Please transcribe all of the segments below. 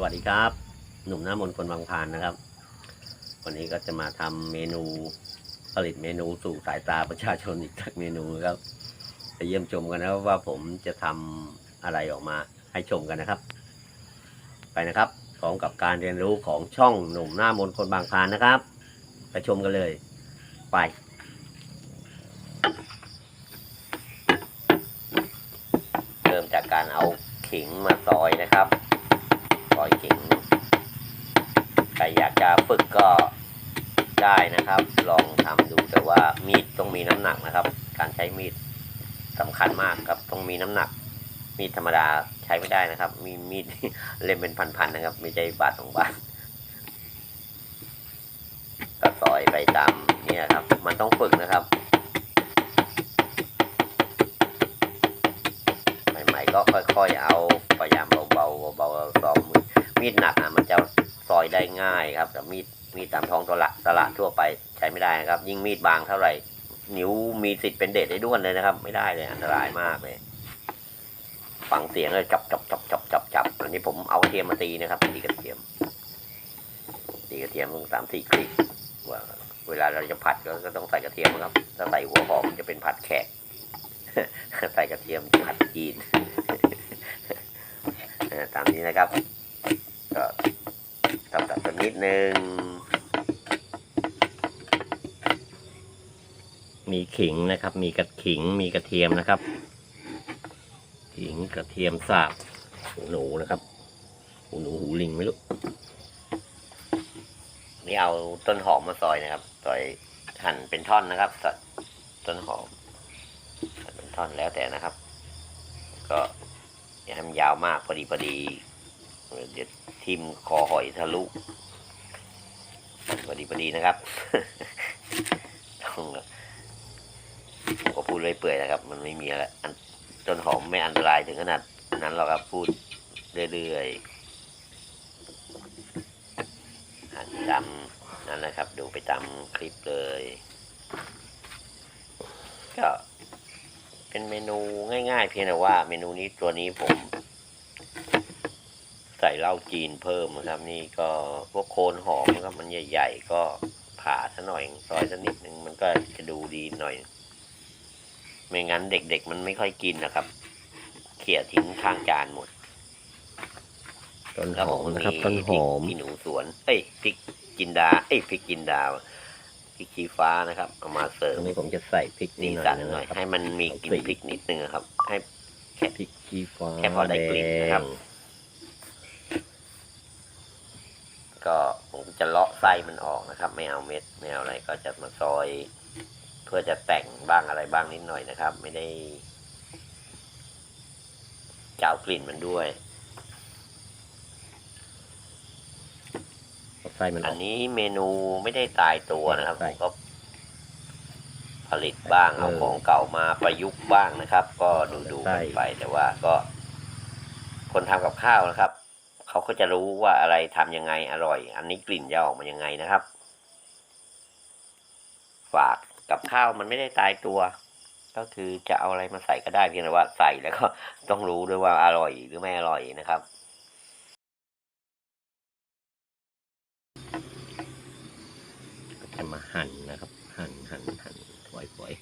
สวัสดีครับ หนุ่มหน้ามนคนบางพานนะครับ วันนี้ก็จะมาทำเมนูผลิตเมนูสู่สายตาประชาชนอีกสักเมนูนะครับไปเยี่ยมชมกันนะว่าผมจะทำอะไรออกมาให้ชมกันนะครับ ไปนะครับพร้อมกับการเรียนรู้ของช่องหนุ่มหน้ามนคนบางพานนะครับไปชมกันเลย ไปเริ่มจากการเอาขิงมาซอยนะครับ ซอยขิงใครอยากจะฝึกก็ได้นะครับ ลองทำดูแต่ว่ามีดต้องมีน้ำหนักนะครับ การใช้มีดสำคัญมากครับต้องมีน้ำหนัก มีดธรรมดาใช้ไม่ได้นะครับ มีมีดเล่มเป็นพันๆนะครับ ไม่ใช่บาทสองบาทก็ซอยไปตามเนี่ยครับ มันต้องฝึกนะครับ ใหม่ๆก็ค่อยๆเอาพยายามเบาๆเบาๆซองมือมีดหนักอะมันจะซอยได้ง่ายครับแต่มีดมีดตามท้องตลาดตลาดทั่วไปใช้ไม่ได้นะครับ ยิ่งมีดบางเท่าไหร่ นิ้วมีสิทธิ์เป็นเด็ดได้ด้วนเลยนะครับ ไม่ได้เลยอันตรายมากเลยฟังเสียงเลยจับจับจับจับจับจับอันนี้ผมเอากระเทียมมาตีนะครับตีกระเทียมตีกระเทียมลงสามสี่คลิกว่าเวลาเราจะผัดก็ก็ต้องใส่กระเทียมครับถ้าใส่หัวหอมจะเป็นผัดแขก ใส่กระเทียมผัดจีนตามนี้นะครับ ก็ตัดตัดสักนิดนึง มีขิงนะครับ มีกระขิง มีกระเทียมนะครับ ขิงกระเทียมสาบหูหนูนะครับ หูหนูหูลิงไม่รู้ นี่เอาต้นหอมมาซอยนะครับ ซอยหั่นเป็นท่อนนะครับตัดต้นหอม ท่อนแล้วแต่นะครับ ก็อย่าให้มันยาวมากพอดีพอดีเดี๋ยวทิมคอหอยทะลุพอดีพอดีนะครับต้องผมก็พูดเรื่อยเปื่อยนะครับ มันไม่มีอะไรอันต้นหอมไม่อันตรายถึงขนาดนั้นหรอกครับพูดเรื่อยๆหันตามนั่นแหละครับ ดูไปตามคลิปเลย ก็ เป็นเมนูง่ายๆ เพียงแต่ว่า เมนูนี้ตัวนี้ผม ใส่เหล้าจีนเพิ่มนะครับ นี่ก็พวกโคนหอมนะครับมันใหญ่ ๆ ก็ผ่าซะหน่อยซอยสักนิดนึงมันก็จะดูดีหน่อย ไม่งั้นเด็กๆ มันไม่ค่อยกินนะครับ เขี่ยทิ้งข้างจานหมดต้นหแล้วอผมมนะครับมีต้นพหริกอมขี้หนูสวน เอ้ยพริกจินดา เอ้ยพริกจินดา พริกชี้ฟ้านะครับเอามาเสริตรมงนี้ผมจะใส่พริกสีนิดหน่สัอยนหน่อย นะครับให้มันมีกลิ่นเอาสีพริกนิดนึงอะครับ ให้ พริกชี้ฟ้าแค่พอได้กลิ่นนะครับ แดงก็ผมจะเลาะไส้มันออกนะครับ ไม่เอาเม็ดไม่เอาอะไรก็จะมาซอย เพื่อจะแต่งบ้างอะไรบ้างนิดหน่อยนะครับ ไม่ได้เจ้ากลิ่นมันด้วย เอา ไส้มันออัอนก นี้เมนูไม่ได้ตายตัวนะครับใช่ ผมก็ ผลิตบ้างเอาเออของเก่ามาประยุกต์บ้างนะครับ ก็ดูดูใช่กันไปแต่ว่าก็ คนทำกับข้าวนะครับ เขาก็จะรู้ว่าอะไรทำยังไงอร่อย อันนี้กลิ่นจะออกมายังไงนะครับ ฝากกับข้าวมันไม่ได้ตายตัว ก็คือจะเอาอะไรมาใส่ก็ได้เพียงแต่ว่าใส่แล้วก็ ต้องรู้ด้วยว่าอร่อยหรือไม่อร่อยนะครับ ก็จะมา หั่นนะครับ หั่นหั่นหั่นฝอยฝอย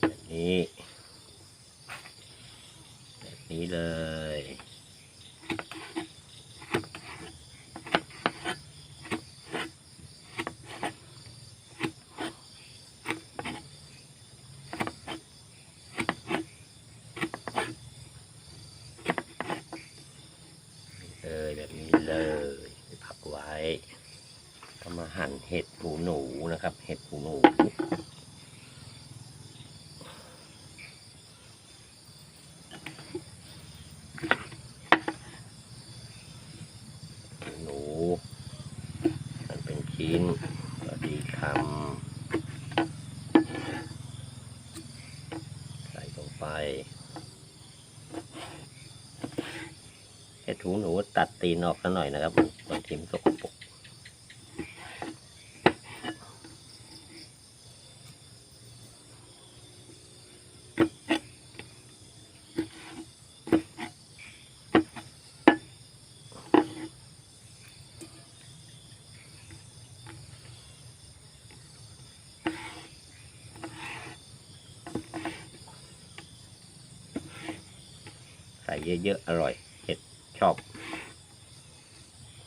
แบบนี้แบบนี้เลยพักไว้ ก็มาหั่นเห็ดหูหนูนะครับ เห็ดหูหนูหูหนูหั่นเป็นชิ้นพอดีคำใส่ลงไป ตีนออกซะหน่อยนะครับบางทีมันสกปรกใส่เยอะๆ อร่อยเห็ดชอบ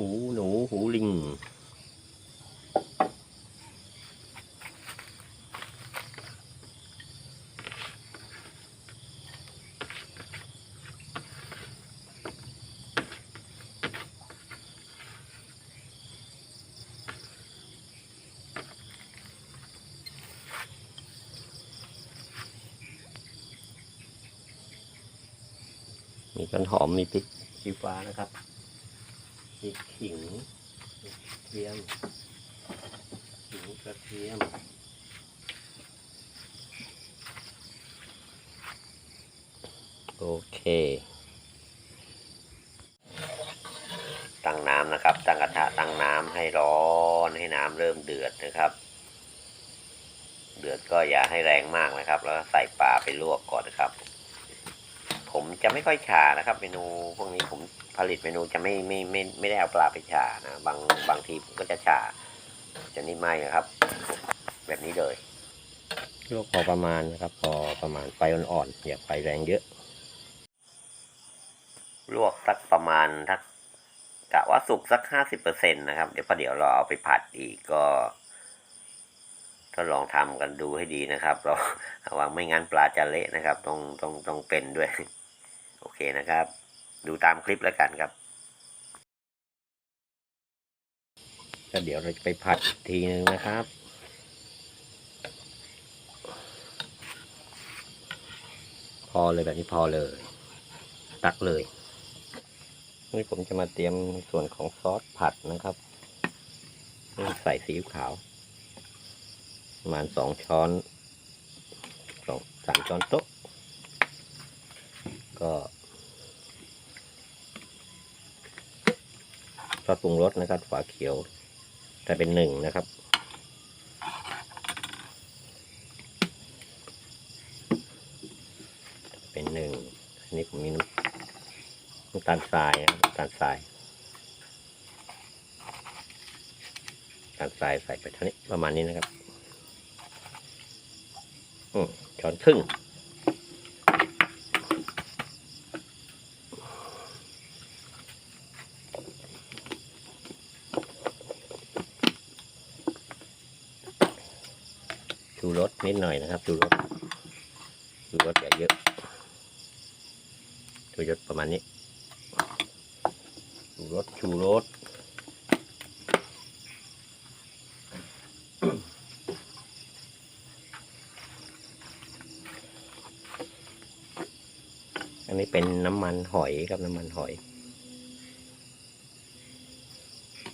หูหนู หูลิง มีต้นหอมมีพริกชี้ฟ้านะครับ มีขิงกระเทียมขิงกระเทียมโอเค ตั้งน้ำนะครับ ตั้งกระทะตั้งน้ำให้ร้อนให้น้ำเริ่มเดือดนะครับ เดือดก็อย่าให้แรงมากนะครับ แล้วใส่ปลาไปลวกก่อนนะครับ ผมจะไม่ค่อยฉานะครับ เมนูพวกนี้ผมผลิตเมนูจะไม่ไม่ไม่ไม่ได้เอาปลาไปฉานะ บางบางทีผมก็จะฉาจะนี่ไม่นะครับ แบบนี้เลยลวกพอประมาณนะครับ พอประมาณไฟอ่อนๆอย่าไฟแรงเยอะ ลวกสักประมาณทักกะว่าสุกสักห้าสิบเปอร์เซ็นตนะครับ เดี๋ยวพอเดี๋ยวเราเอาไปผัดอีกก็ก็ลองทำกันดูให้ดีนะครับ เราระวังไม่งั้นปลาจะเละนะครับ ต้องต้องต้องเป็นด้วย โอเคนะครับ ดูตามคลิปแล้วกันครับก็เดี๋ยวเราจะไปผัดอีกทีนึงนะครับ พอเลยแบบนี้พอเลย ตักเลยนี่ผมจะมาเตรียมส่วนของซอสผัดนะครับใส่ซีอิ๊วขาวประมาณสองช้อนสองสามช้อนโต๊ะ ก็ซอสปรุงรสนะครับ ฝาเขียวถ้าเป็นหนึ่งนะครับ เป็นหนึ่งอันนี้ผมมีน้ำตาลทรายนะน้ำตาลทรายน้ำตาลทรายใส่ไปเท่านี้ประมาณนี้นะครับ อืมช้อนครึ่ง นิดหน่อยนะครับชูรสชูรสอย่าเยอะชูรสประมาณนี้ชูรสชูรสอันนี้เป็นน้ำมันหอยครับน้ำมันหอย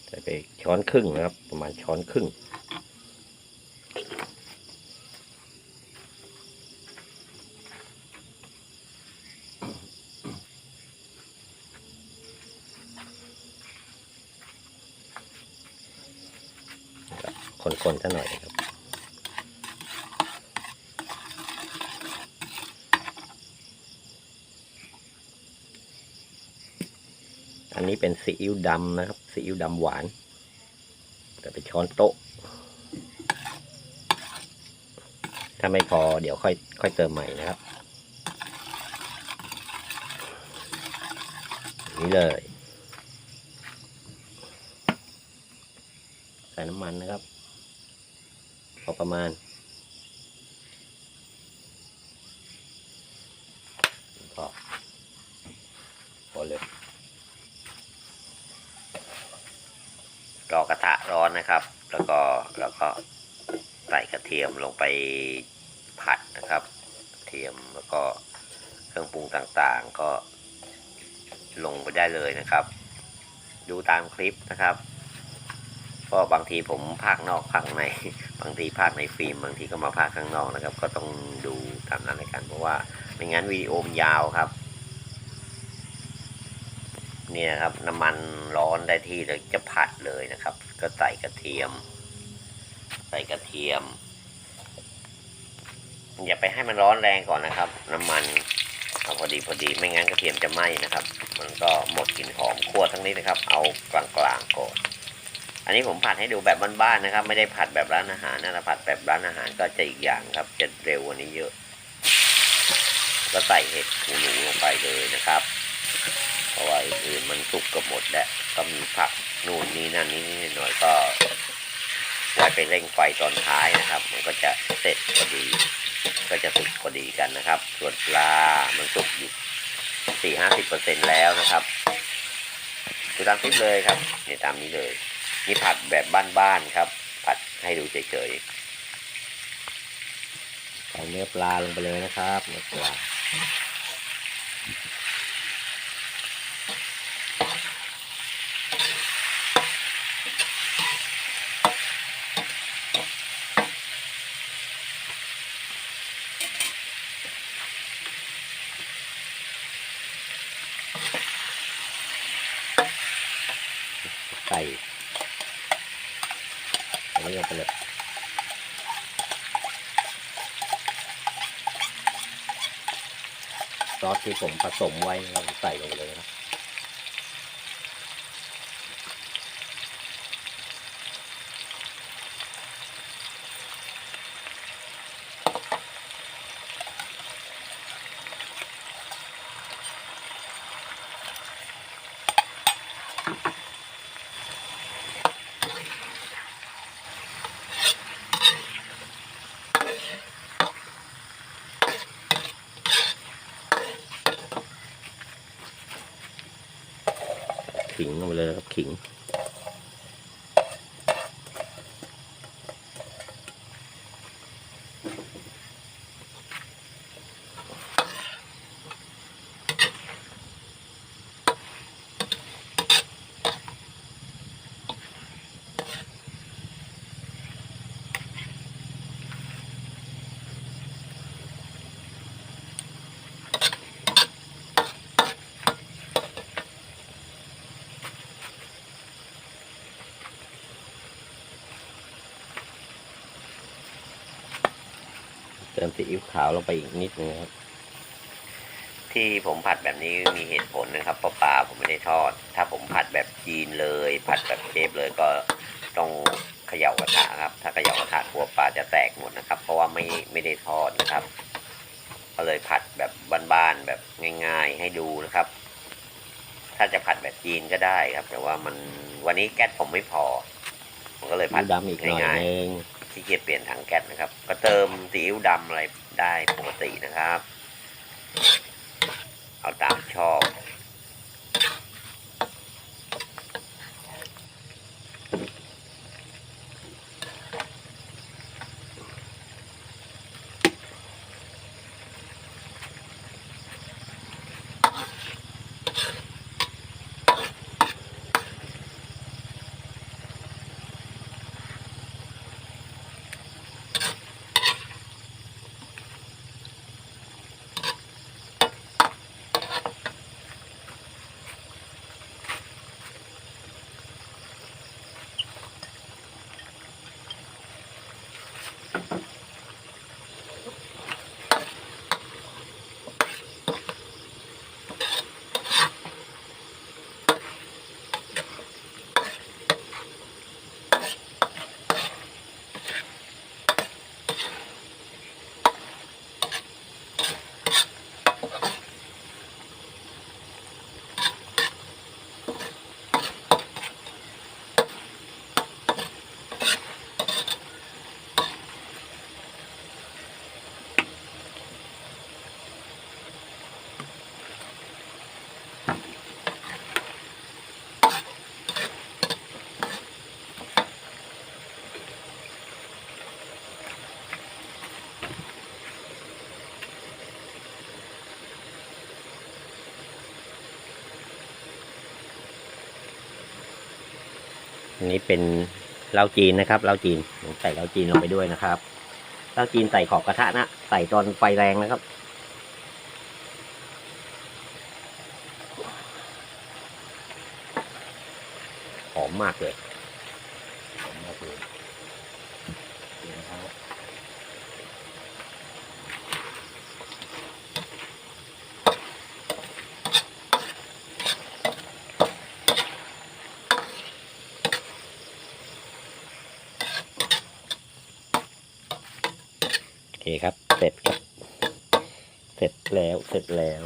ใส่ไปช้อนครึ่งนะครับ ประมาณช้อนครึ่ง คนๆซะหน่อยนะครับ อันนี้เป็นซีอิ๊วดำนะครับซีอิ๊วดำหวาน แต่เป็นช้อนโต๊ะ ถ้าไม่พอเดี๋ยวค่อยค่อยเติมใหม่นะครับ นี่เลย ใส่น้ำมันนะครับ พอประมาณพอพอเลย รอกระทะร้อนนะครับ แล้วก็แล้วก็ใส่กระเทียมลงไปผัดนะครับเทียมแล้วก็เครื่องปรุงต่างๆ ก็ลงไปได้เลยนะครับ ดูตามคลิปนะครับก็บางทีผมพากนอกพากในบางทีพากในฟิล์มบางทีก็มาพากข้างนอกนะครับ ก็ต้องดูตามนั้นเลยกันเพราะว่าไม่งั้นวิดีโอมันยาวครับ เนี่ยครับน้ำมันร้อนได้ที่เลยจะผัดเลยนะครับ ก็ใส่กระเทียม ใส่กระเทียม อย่าไปให้มันร้อนแรงก่อนนะครับ น้ำมันเอาพอดีพอดีไม่งั้นกระเทียมจะไหม้นะครับ มันก็หมดกลิ่นหอมคั่วทั้งนี้นะครับ เอากลางๆก่อนอันนี้ผมผัดให้ดูแบบบ้านๆนะครับ ไม่ได้ผัดแบบร้านอาหารนะผัดแบบร้านอาหารก็จะอีกอย่างครับ จะเร็วกว่านี้เยอะ ก็ใส่เห็ดหูหนูลงไปเลยนะครับ เพราะว่าอื่นมันสุกกับหมดแล้วก็มีผักนู่นนี่นั่นนี่นี่หน่อยก็ไว้ไปเร่งไฟตอนท้ายนะครับ มันก็จะเสร็จพอดี ก็จะสุกพอดีกันนะครับ ส่วนปลา มันสุกอยู่สี่ห้าสิบเปอร์เซ็นแล้วนะครับดูตามคลิปเลยครับนี่ตามนี้เลยนี่ผัดแบบบ้านๆครับ ผัดให้ดูเฉยใส่เนื้อปลาลงไปเลยนะครับเนื้อปลา ใส่อันนี้ลงไปเลยซอส ที่ผมผสมไว้เราใส่ลงไปเลยนะ ขิงลงไปเลยนะครับ ขิง เติมซีอิ๊วขาวลงไปอีกนิดนึงนะครับๆที่ผมผัดแบบนี้มีเหตุผลนะครับเพราะปลาผมไม่ได้ทอด ถ้าผมผัดแบบจีนเลย ผัดแบบเชฟเลยก็ต้องเขย่ากระทะครับ ถ้าเขย่ากระทะหัวปลาจะแตกหมดนะครับ เพราะว่าไม่ไม่ได้ทอดนะครับก็เลยผัดแบบบ้านๆแบบง่าย ๆ ให้ดูนะครับ ถ้าจะผัดแบบจีนก็ได้ครับ แต่ว่ามันวันนี้แก๊สผมไม่พอผมก็เลยซีผัดอิ๊วดำอีกหน่อยง่ายนึงๆ ที่เกียจเปลี่ยนถังแก๊สนะครับ ก็เติมซีอิ๊วดำอะไรได้ปกตินะครับ เอาตามชอบ นี้เป็นเหล้าจีนนะครับเหล้าจีนใส่เหล้าจีนลงไปด้วยนะครับเหล้าจีนใส่ขอบกระทะนะใส่ตอนไฟแรงนะครับ หอมมากเลย เคครับ เสร็จครับ เสร็จแล้ว เสร็จแล้ว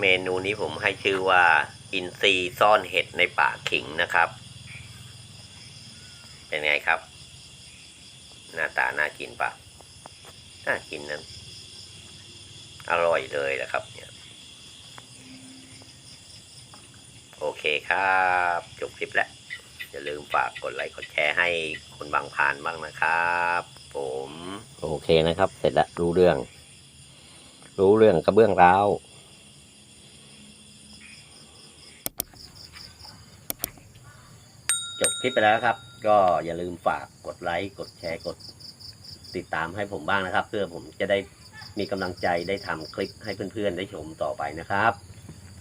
เมนูนี้ผมให้ชื่อว่า อินทรีซ่อนเห็ดในป่าขิงนะครับ เป็นไงครับ หน้าตาน่ากินปะน่ากินนะอร่อยเลยนะครับเนี่ยโอเคครับจบคลิปแล้วอย่าลืมฝากกดไลค์กดแชร์ให้คนบางพานบ้างนะครับ ผม โอเคนะครับ เสร็จแล้วรู้เรื่อง รู้เรื่องกระเบื้องร้าว จบ คลิปไปแล้วครับ ก็อย่าลืมฝากกดไลค์กดแชร์กดติดตามให้ผมบ้างนะครับ เพื่อผมจะได้มีกำลังใจได้ทำคลิปให้เพื่อนๆ ได้ชมต่อไปนะครับ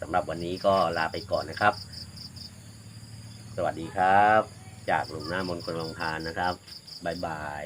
สำหรับวันนี้ก็ลาไปก่อนนะครับ สวัสดีครับ จากหลุมหน้ามนต์คนลงทานนะครับบ๊ายบาย